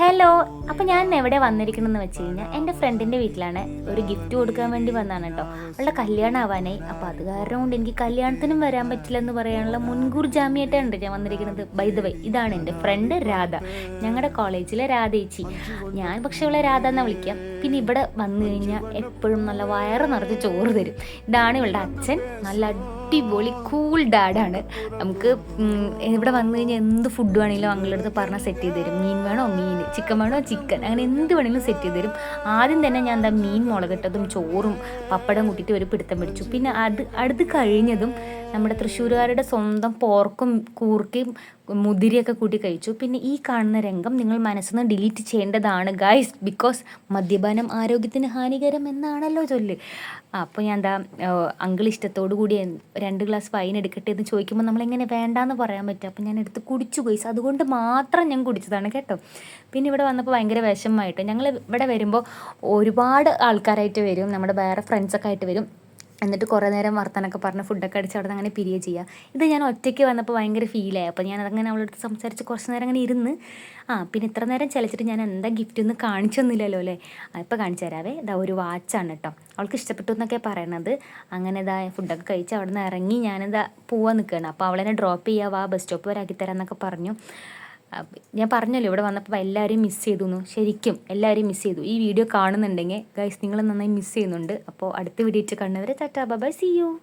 Hello അപ്പോൾ ഞാൻ എവിടെ വന്നിരിക്കണമെന്ന് വെച്ച് കഴിഞ്ഞാൽ എന്റെ ഫ്രണ്ടിന്റെ വീട്ടിലാണ്. ഒരു ഗിഫ്റ്റ് കൊടുക്കാൻ വേണ്ടി വന്നതാണ് കേട്ടോ. അവളുടെ കല്യാണം ആവാനായി. അപ്പോൾ അത് കാരണം കൊണ്ട് എനിക്ക് കല്യാണത്തിനും വരാൻ പറ്റില്ല എന്ന് പറയാനുള്ള മുൻകൂർ ജാമ്യമായിട്ടാണ് ഞാൻ വന്നിരിക്കുന്നത്. ബൈ ദ വൈ ഇതാണ് എന്റെ ഫ്രണ്ട് രാധ. ഞങ്ങളുടെ കോളേജിലെ രാധേച്ചി ഞാൻ പക്ഷേ അവളെ രാധ എന്നാണ് വിളിക്കാം. പിന്നെ ഇവിടെ വന്നു കഴിഞ്ഞാൽ എപ്പോഴും നല്ല വയറ് നിറച്ച് ചോറ് തരും. ഇതാണ് ഇവളുടെ അച്ഛൻ. നല്ല അടിപൊളി കൂൾ ഡാഡാണ് നമുക്ക് ഇവിടെ വന്നു കഴിഞ്ഞാൽ എന്ത് ഫുഡ് വേണമെങ്കിലും അങ്ങളുടെ അടുത്ത് പറഞ്ഞാൽ സെറ്റ് ചെയ്ത് തരും. മീൻ വേണോ? മീൻ. ചിക്കൻ വേണോ? ചിക്കൻ. അങ്ങനെ എന്ത് വേണമെങ്കിലും സെറ്റ് ചെയ്ത് തരും. ആദ്യം തന്നെ ഞാൻ എന്താ മീൻ മുളകിട്ടതും ചോറും പപ്പടം കൂട്ടിയിട്ട് ഒരു പിടുത്തം പിടിച്ചു. പിന്നെ അത് അടുത്ത് കഴിഞ്ഞതും നമ്മുടെ തൃശ്ശൂരുകാരുടെ സ്വന്തം പോർക്കും കൂർക്കയും മുതിരിയൊക്കെ കൂട്ടി കഴിച്ചു. പിന്നെ ഈ കാണുന്ന രംഗം നിങ്ങൾ മനസ്സിൽ നിന്ന് ഡിലീറ്റ് ചെയ്യേണ്ടതാണ് ഗൈസ് ബിക്കോസ് മദ്യപാനം ആരോഗ്യത്തിന് ഹാനികരം എന്നാണല്ലോ ചൊല്ല്. അപ്പോൾ ഞാൻ എന്താ അങ്കിൾ ഇഷ്ടത്തോടു കൂടി രണ്ട് ഗ്ലാസ് വൈൻ എടുക്കട്ടെ എന്ന് ചോദിക്കുമ്പോൾ നമ്മളെങ്ങനെ വേണ്ടാന്ന് പറയാൻ പറ്റും. അപ്പോൾ ഞാൻ എടുത്ത് കുടിച്ചു ഗൈസ് അതുകൊണ്ട് മാത്രം ഞാൻ കുടിച്ചതാണ് കേട്ടോ. പിന്നെ ഇവിടെ വന്നപ്പോൾ ഭയങ്കര വിഷമമായിട്ട് ഞങ്ങൾ ഇവിടെ വരുമ്പോൾ ഒരുപാട് ആൾക്കാരായിട്ട് വരും നമ്മുടെ വേറെ ഫ്രണ്ട്സൊക്കെ ആയിട്ട് വരും. എന്നിട്ട് കുറേ നേരം വർത്തനൊക്കെ പറഞ്ഞ് ഫുഡൊക്കെ അടിച്ച് അവിടെ അങ്ങനെ പിരിയ ചെയ്യുക ഇത് ഞാൻ ഒറ്റയ്ക്ക് വന്നപ്പോൾ ഭയങ്കര ഫീലായി അപ്പോൾ ഞാൻ അതങ്ങനെ അവളടുത്ത് സംസാരിച്ച് കുറച്ച് നേരം അങ്ങനെ ഇരുന്ന് ആ പിന്നെ ഇത്ര നേരം ചിലച്ചിട്ട് ഞാൻ എന്താ ഗിഫ്റ്റ് ഒന്നും കാണിച്ചൊന്നുമില്ലല്ലോ അല്ലേ? ഇപ്പോൾ കാണിച്ചു തരാവേ. ഇതാ ഒരു വാച്ചാണ് കേട്ടോ അവൾക്ക് ഇഷ്ടപ്പെട്ടു എന്നൊക്കെ പറയണത്. അങ്ങനെ ഇതാ ഫുഡൊക്കെ കഴിച്ച് അവിടെ നിന്ന് ഇറങ്ങി ഞാനിതാ പോവാൻ നിൽക്കുകയാണ് അപ്പോൾ അവളെന്നെ ഡ്രോപ്പ് ചെയ്യുക വാ ബസ് സ്റ്റോപ്പ് വരെ ആക്കി തരാം എന്നൊക്കെ പറഞ്ഞു. ഞാൻ പറഞ്ഞല്ലോ ഇവിടെ വന്നപ്പോൾ എല്ലാവരെയും മിസ് ചെയ്തു. ശരിക്കും എല്ലാവരെയും മിസ് ചെയ്തു. ഈ വീഡിയോ കാണുന്നുണ്ടെങ്കിൽ ഗൈസ് നിങ്ങൾ നന്നായി മിസ് ചെയ്യുന്നുണ്ട്. അപ്പോൾ അടുത്ത വീഡിയോ കണ്ടവരെ ടാറ്റാ ബൈ സി യു